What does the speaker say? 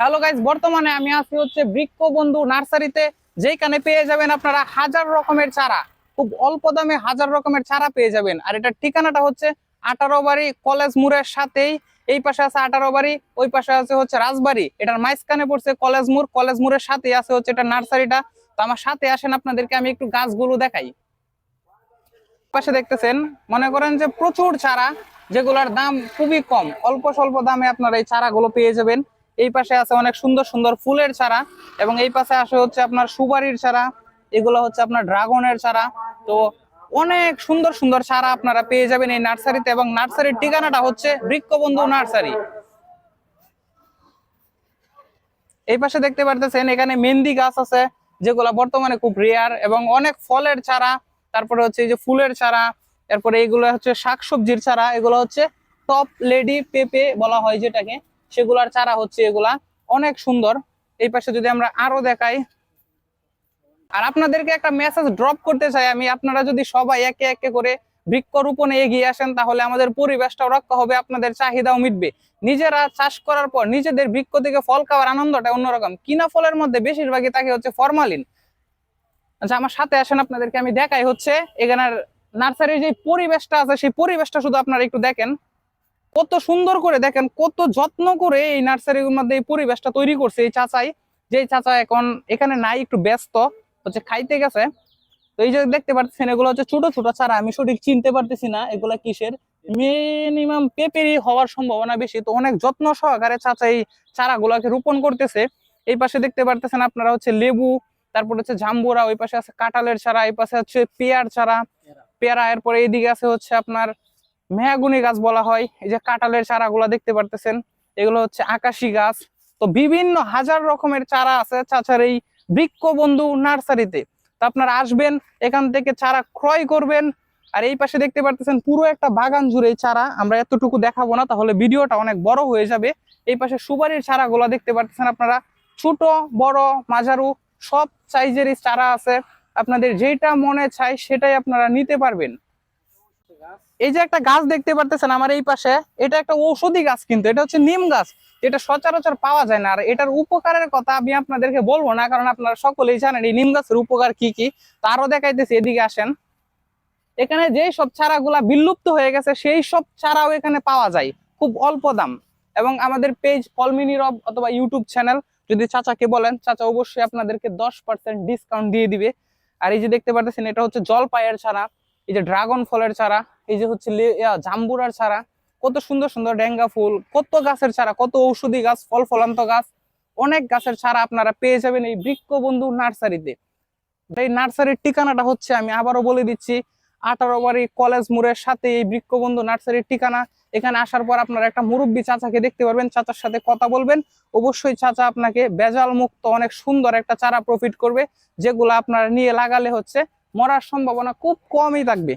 Hello guys বর্তমানে আমি আছি হচ্ছে বৃক্ষ বন্ধু নার্সারিতে যেখানে পেয়ে যাবেন আপনারা হাজার রকমের চারা। খুব অল্প দামে হাজার রকমের চারা পেয়ে যাবেন। আর এটার ঠিকানাটা হচ্ছে আঠারো বাড়ি কলেজ মোড়ের সাথেই। এই পাশে আছে আঠারো বাড়ি ওই পাশে আছে হচ্ছে রাজবাড়ি। এটার মাঝখানে পড়ছে কলেজ মোড়, কলেজ মোড়ের সাথেই আছে হচ্ছে এটা নার্সারিটা। তো আমার সাথে আসেন আপনাদেরকে আমি একটু গাছগুলো দেখাই। পাশে দেখতেছেন, মনে করেন যে প্রচুর চারা, যেগুলোর দাম খুবই কম। অল্প স্বল্প দামে আপনারা এই চারাগুলো পেয়ে যাবেন। এই পাশে আছে অনেক সুন্দর সুন্দর ফুলের চারা এবং এই পাশে আসে হচ্ছে আপনার সুপারির চারা, এগুলো হচ্ছে আপনার ড্রাগনের চারা। তো অনেক সুন্দর সুন্দর চারা আপনারা পেয়ে যাবেন এই নার্সারিতে এবং নার্সারির ঠিকানাটা হচ্ছে বৃক্ষবন্ধু নার্সারি। এই পাশে দেখতে পারতেছেন, এখানে মেহেন্দি গাছ আছে, যেগুলা বর্তমানে খুব রেয়ার এবং অনেক ফলের চারা, তারপরে হচ্ছে এই যে ফুলের চারা, এরপরে এগুলো হচ্ছে শাকসবজির চারা, এগুলো হচ্ছে টপ লেডি পেপে বলা হয় যেটাকে। সেগুলার চারা হচ্ছে এগুলা অনেক সুন্দর। এই পাশে যদি আমরা আরও দেখাই। আর আপনাদেরকে একটা মেসেজ ড্রপ করতে চাই আমি, আপনারা যদি সবাই একে একে করে বৃক্ষরোপণে এগিয়ে আসেন, তাহলে আমাদের পরিবেশটাও রক্ষা হবে, আপনাদের চাহিদাও মিটবে। নিজেরা চাষ করার পর নিজেদের বৃক্ষ থেকে ফল খাওয়ার আনন্দটা অন্যরকম। কিনা ফলের মধ্যে বেশিরভাগই তাকে হচ্ছে ফরমালিন আচ্ছা আমার সাথে আসেন, আপনাদেরকে আমি দেখাই হচ্ছে। এখানের নার্সারির যে পরিবেশটা আছে, সেই পরিবেশটা শুধু আপনারা একটু দেখেন। কত সুন্দর করে দেখেন, কত যত্ন করে এই নার্সারির মধ্যে এই পরিবেশটা তৈরি করছে এই চাচাই। যে চাচা এখন এখানে নাই, একটু ব্যস্ত, হচ্ছে খাইতে গেছে। তো এই যে দেখতে পাচ্ছেন, এগুলো হচ্ছে ছোট ছোট চারা, আমি সঠিক চিনতে পারতেছি না এগুলা কিসের। মিনিমাম পেপেরই হওয়ার সম্ভাবনা বেশি, তো অনেক যত্ন সহকারে চাচা এই চারাগুলাকে রোপণ করতেছে। এই পাশে দেখতে পারতেছেন আপনারা হচ্ছে লেবু, তারপর হচ্ছে জাম্বুরা, ওই পাশে আছে কাঁঠালের চারা, এই পাশে হচ্ছে পেয়ার চারা। পেয়ারা, এরপরে এইদিকে আছে হচ্ছে আপনার মেহাগুনি গাছ বলা হয়। এই যে কাঁঠালের চারাগুলা দেখতে পারতেছেন, এগুলো হচ্ছে আকাশি গাছ। তো বিভিন্ন হাজার রকমের চারা আছে চাচার এই বৃক্ষ বন্ধু নার্সারিতে। তো আপনারা আসবেন, এখান থেকে চারা ক্রয় করবেন। আর এই পাশে দেখতে পারতেছেন পুরো একটা বাগান জুড়ে এই চারা। আমরা এতটুকু দেখাবো না, তাহলে ভিডিওটা অনেক বড় হয়ে যাবে। এই পাশে সুপারির চারাগুলা দেখতে পারতেছেন আপনারা। ছোট, বড়, মাঝারু, সব সাইজেরই চারা আছে। আপনাদের যেটা মনে চাই সেটাই আপনারা নিতে পারবেন। এই যে একটা গাছ দেখতে পারতেছেন আমার এই পাশে, এটা একটা ঔষধি গাছ কিন্তু, এটা হচ্ছে নিম গাছ। যেটা সচরাচর পাওয়া যায় না, আর এটার উপকারের কথা আমি আপনাদেরকে বলব না, কারণ আপনারা সকলেই জানেন এই নিম গাছের উপকার কি কি। তারও দেখাইতেছি, এদিকে আসেন। এখানে যে সব চারাগুলা বিলুপ্ত হয়ে গেছে, সেই সব চারাও এখানে পাওয়া যায়, খুব অল্প দাম। এবং আমাদের পেজ ফলমিনি রব অথবা ইউটিউব চ্যানেল, যদি চাচাকে বলেন, চাচা অবশ্যই আপনাদেরকে দশ পার্সেন্ট ডিসকাউন্ট দিয়ে দিবে। আর এই যে দেখতে পাচ্ছেন এটা হচ্ছে জলপাইয়ের চারা। এই যে ড্রাগন ফলের চারা, এই যে হচ্ছে জাম্বুরার চারা, কত সুন্দর সুন্দর ডেঙ্গা ফুল, কত গাছের চারা, কত ঔষধি গাছ, ফল ফলান্ত গাছ, অনেক গাছের চারা আপনারা পেয়ে যাবেন এই বৃক্ষ বন্ধু নার্সারিতে। এই নার্সারির ঠিকানাটা হচ্ছে, আমি আবারও বলে দিচ্ছি আঠারো বাড়ি কলেজ মোড়ের সাথে এই বৃক্ষবন্ধু নার্সারির ঠিকানা। এখানে আসার পর আপনারা একটা মুরব্বী চাচাকে দেখতে পারবেন, চাচার সাথে কথা বলবেন। অবশ্যই চাচা আপনাকে বেজাল মুক্ত অনেক সুন্দর একটা চারা প্রফিট করবে, যেগুলো আপনারা নিয়ে লাগালে হচ্ছে মরার সম্ভাবনা খুব কমই থাকবে।